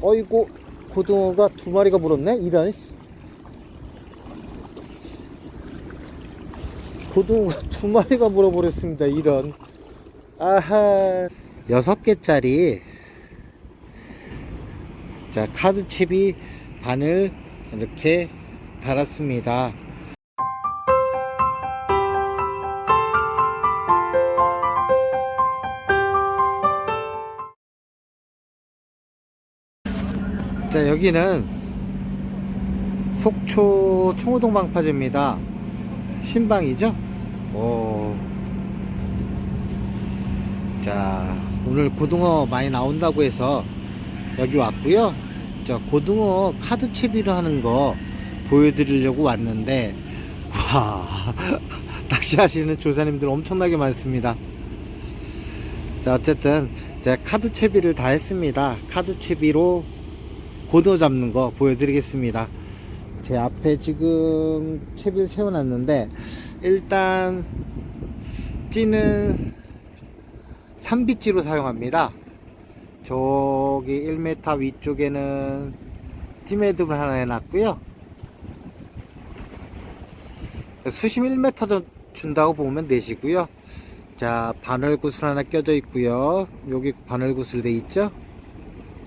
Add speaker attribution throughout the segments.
Speaker 1: 어이구 고등어가 두 마리가 물었네? 이런 씨. 고등어가 두 마리가 물어버렸습니다 이런. 아하. 여섯 개짜리. 자 카드칩이 반을 이렇게 달았습니다 자 여기는 속초 청호동 방파제입니다. 신방이죠? 오. 자 오늘 고등어 많이 나온다고 해서 여기 왔고요. 자 고등어 카드 채비를 하는 거 보여드리려고 왔는데 와 낚시하시는 조사님들 엄청나게 많습니다. 자 어쨌든 제가 카드 채비를 다 했습니다. 카드 채비로 고등어 잡는 거 보여드리겠습니다. 제 앞에 지금 채비를 세워놨는데 일단 찌는 3비찌로 사용합니다. 저기 1m 위쪽에는 찌매듭을 하나 해놨고요. 수심 1m 정 준다고 보면 되시고요. 자 바늘 구슬 하나 껴져 있고요. 여기 바늘 구슬 돼 있죠?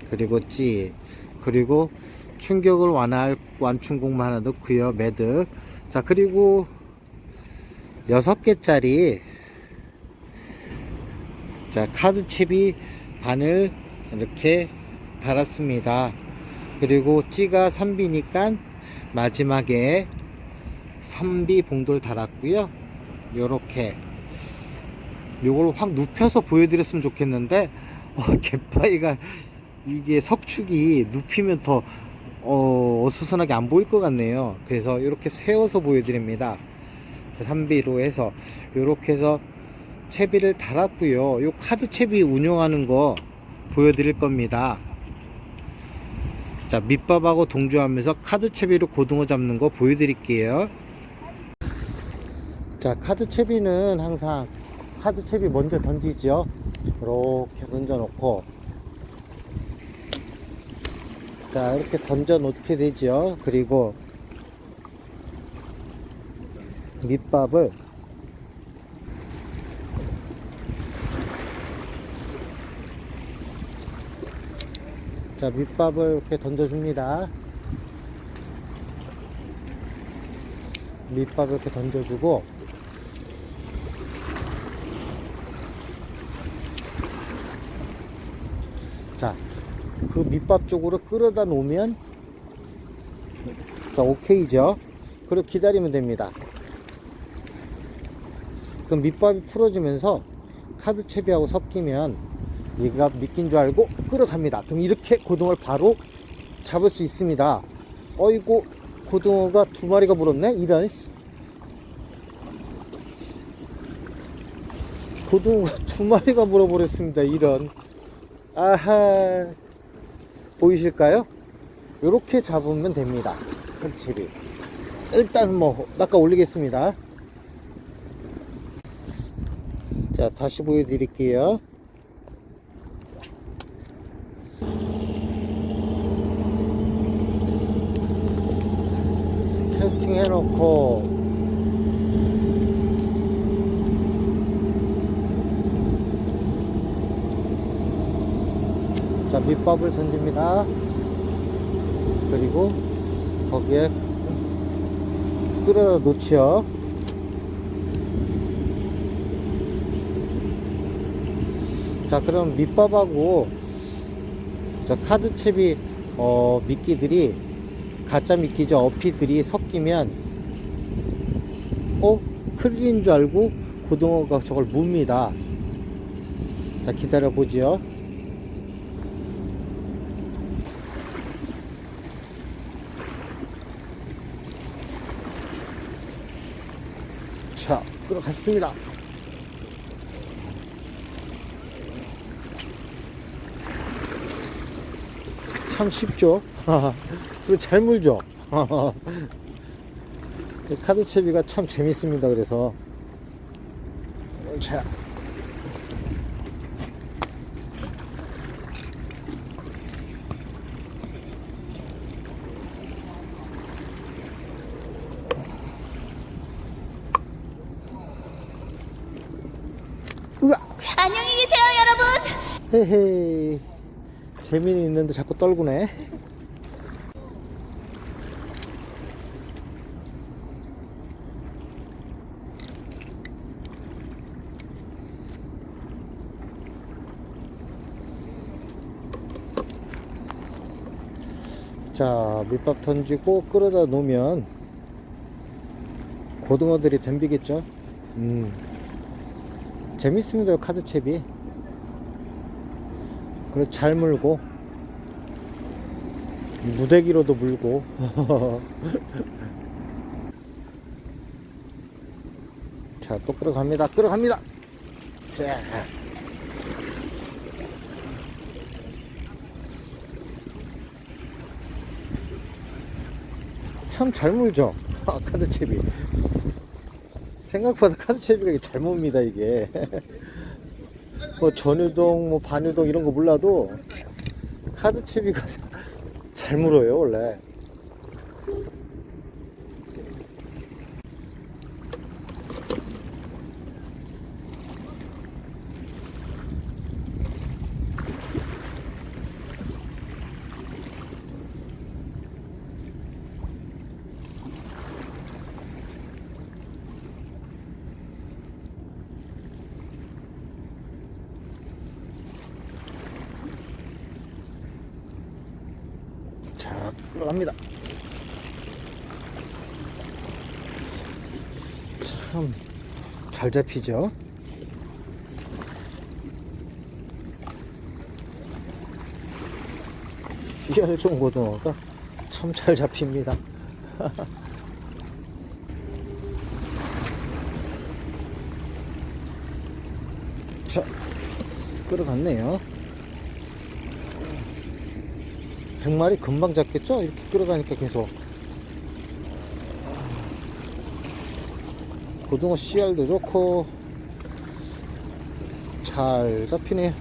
Speaker 1: 그리고 찌 그리고 충격을 완화할 완충공만 하나 넣고요 매듭. 자 그리고 여섯 개짜리 자 카드 칩이 반을 이렇게 달았습니다. 그리고 찌가 3비니까 마지막에 3비 봉돌 달았고요. 요렇게. 요걸 확 눕혀서 보여드렸으면 좋겠는데 어, 갯바위가 이게 석축이 눕히면 더 어, 어수선하게 안 보일 것 같네요. 그래서 이렇게 세워서 보여드립니다. 3비로 해서 이렇게 해서 채비를 달았고요. 요 카드 채비 운용하는 거 보여드릴 겁니다. 자 밑밥하고 동조하면서 카드 채비로 고등어 잡는 거 보여드릴게요. 자 카드 채비는 항상 카드 채비 먼저 던지죠. 이렇게 던져 놓고 자 이렇게 던져 놓게 되죠. 그리고 밑밥을 자 밑밥을 이렇게 던져줍니다. 밑밥을 이렇게 던져주고 자 그 밑밥 쪽으로 끌어다 놓으면 자 오케이죠. 그리고 기다리면 됩니다. 그럼 밑밥이 풀어지면서 카드 채비하고 섞이면 얘가 미낀 줄 알고 끌어갑니다. 그럼 이렇게 고등어를 바로 잡을 수 있습니다. 어이구 고등어가 두 마리가 물었네? 이런 씨. 고등어가 두 마리가 물어버렸습니다. 이런. 아하 보이실까요? 이렇게 잡으면 됩니다. 칼집이. 일단 뭐 낚아 올리겠습니다. 자 다시 보여드릴게요. 캐스팅 해놓고 자 밑밥을 던집니다. 그리고 거기에 끌어다 놓지요. 자 그럼 밑밥하고 저 카드채비 어, 미끼들이 가짜 미끼죠. 어피들이 섞이면 어? 크릴인 줄 알고 고등어가 저걸 묵니다. 자 기다려 보지요 자, 들어갔습니다. 참 쉽죠? 그리고 잘 물죠? 이 카드 채비가 참 재밌습니다. 그래서. 자. 헤헤. 재민이 있는데 자꾸 떨구네. 자, 밑밥 던지고 끌어다 놓으면 고등어들이 덤비겠죠? 음. 재밌습니다, 카드채비. 그래서 잘 물고, 무대기로도 물고. 자, 또 끌어갑니다. 끌어갑니다. 자. 참 잘 물죠? 아, 카드채비. 생각보다 카드채비가 잘 뭅니다, 이게. 뭐 전유동, 뭐 반유동 이런 거 몰라도 카드 채비가 잘 물어요, 원래. 자, 들어갑니다. 참, 잘 잡히죠? 희열종 고등어가 참 잘 잡힙니다. 자, 끌어갔네요. 100마리 금방 잡겠죠? 이렇게 끌어가니까 계속. 고등어 씨알도 좋고, 잘 잡히네요.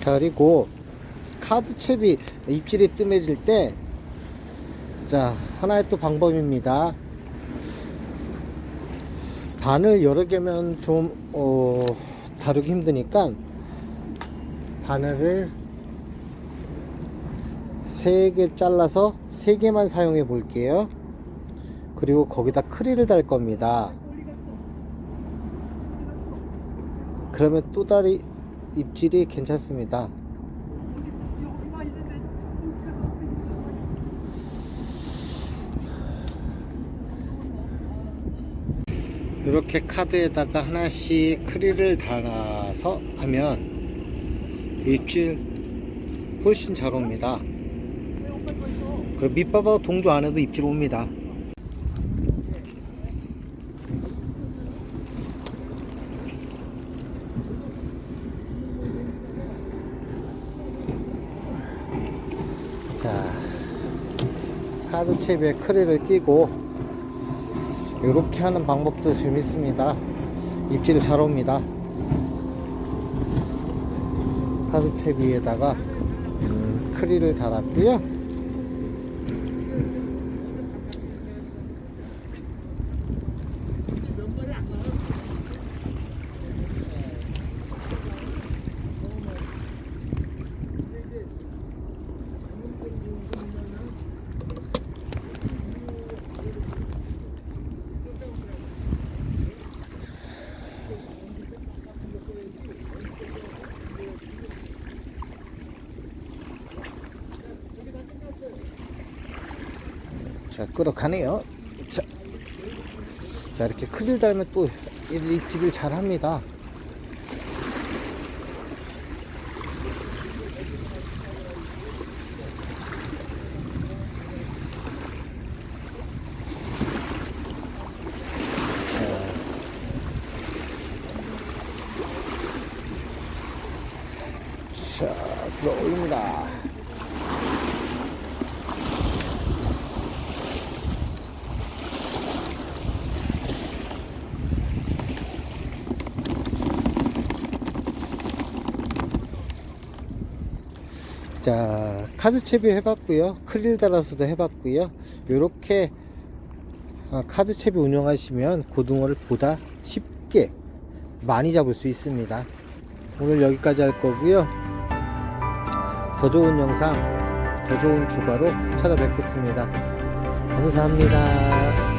Speaker 1: 자, 그리고 카드채비 입질이 뜸해질 때, 자, 하나의 또 방법입니다. 바늘 여러 개면 좀, 어, 다루기 힘드니까, 바늘을 세개 잘라서 세 개만 사용해 볼게요. 그리고 거기다 크릴을 달 겁니다. 그러면 또 다리 입질이 괜찮습니다. 이렇게 카드에다가 하나씩 크릴을 달아서 하면 입질 훨씬 잘 옵니다. 그 밑밥하고 동조 안 해도 입질 옵니다. 자, 카드칩에 크릴을 끼고 이렇게 하는 방법도 재밌습니다. 입질 잘 옵니다. 카드채 위에다가 음, 크릴을 달았고요. 자, 끌어가네요. 자, 자 이렇게 크릴 달면 또 입질을 잘 합니다. 자, 들어 올립니다. 자 카드 채비 해봤고요. 크릴 달아서도 해봤고요. 요렇게 아, 카드 채비 운영하시면 고등어를 보다 쉽게 많이 잡을 수 있습니다. 오늘 여기까지 할 거고요. 더 좋은 영상 더 좋은 조과로 찾아뵙겠습니다. 감사합니다